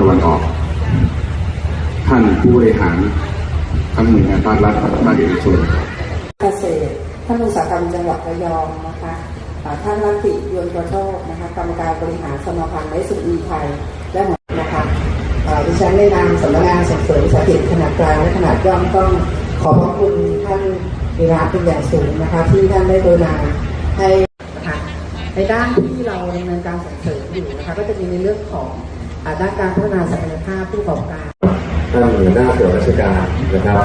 ตะวันออก ท่านผู้บริหารทั้งหน่วยงานภาครัฐภาคเอกชนเกษตรท่านอุตสาหกรรมจังหวัดระยองนะคะท่านรัตติยวนกระโชคนะคะกรรมการบริหารสมาพันธ์ไม้สุนีไทยและหมอนะคะดิฉันในนามสำนักงานส่งเสริมสาหกิจขนาดกลางและขนาดย่อมต้องขอบพระคุณท่านวีระเป็นอย่างสูงนะคะ ที่ท่านได้กรุณาให้นะคะในด้านที่เราดำเนินการส่งเสริมอยู่นะคะก็จะมีในเรื่องของ ด้านการพัฒนาศักยภาพผู้ประกอบการท่านหัวหน้าส่วนราชการนะครับ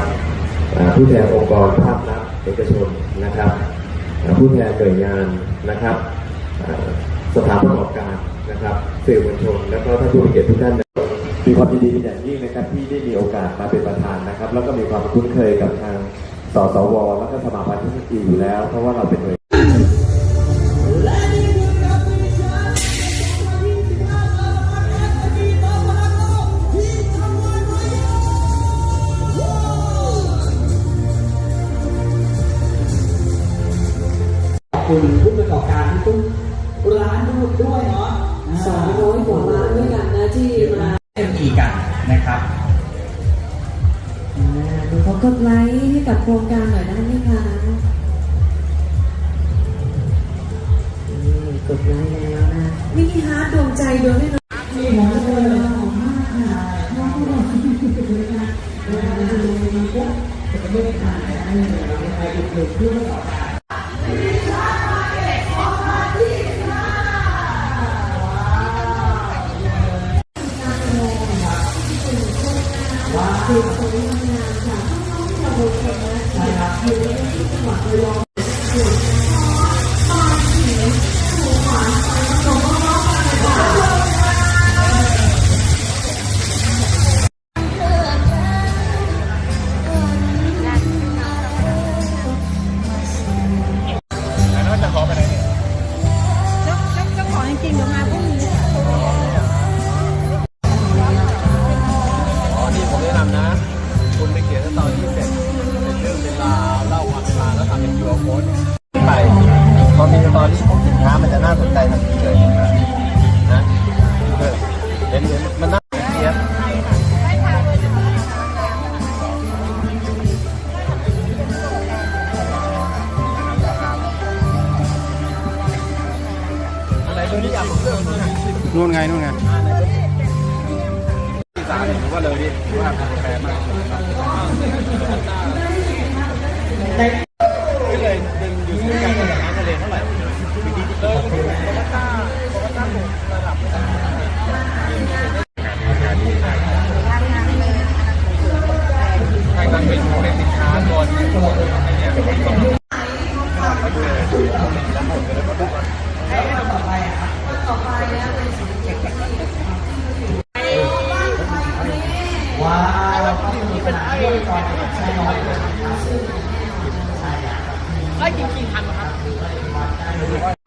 อ่าผู้แทนองค์กรภาครัฐเอกชนนะครับอ่าผู้แทนหน่วยงานนะครับอ่าสถานประกอบการนะครับสื่อมวลชนแล้วก็ท่านผู้มีเกียรติทุกท่านมีความยินดีเป็นอย่างยิ่งนะครับที่ได้มีโอกาสมาเป็นประธานนะครับ แล้วก็มีความคุ้นเคยกับทางสสว แล้วก็สมาพันธ์ที่ดีอยู่แล้ว เพราะว่าเราเป็นหน่วย คุณผู้ประกอบการทุกร้านทุกด้วยเนาะสองร้อยกว่าร้านด้วยกันนะที่มาเอ็มอีกันนะครับอ่าเดี๋ยวขอกดไลค์ให้กับโครงการหน่อยได้ไหมคะนี่กดไลค์แล้วนะมินิฮาร์ดดวงใจดวงไม่น้อยนี่หมอเลยหอมมากค่ะน้องเขาบอกที่นี่คือเลยค่ะเวลาเราดูมันปุ๊บจะไม่ได้ทานอะไรเลยเราไปดูดูเพื่อต่อ อ๋อย่าลืมที่จะบอกเรา นเห็นมันน่าเทียบอะไรตัวนี้อยากผมเลือกตัวไหนนู่นไงนู่นไงที่สามถือว่าเลยดิถือว่าเป็นแฟร์มากาวก็มีปัญหาเรื่องตอนใช้น้อยเลยก็จริงๆทำครับ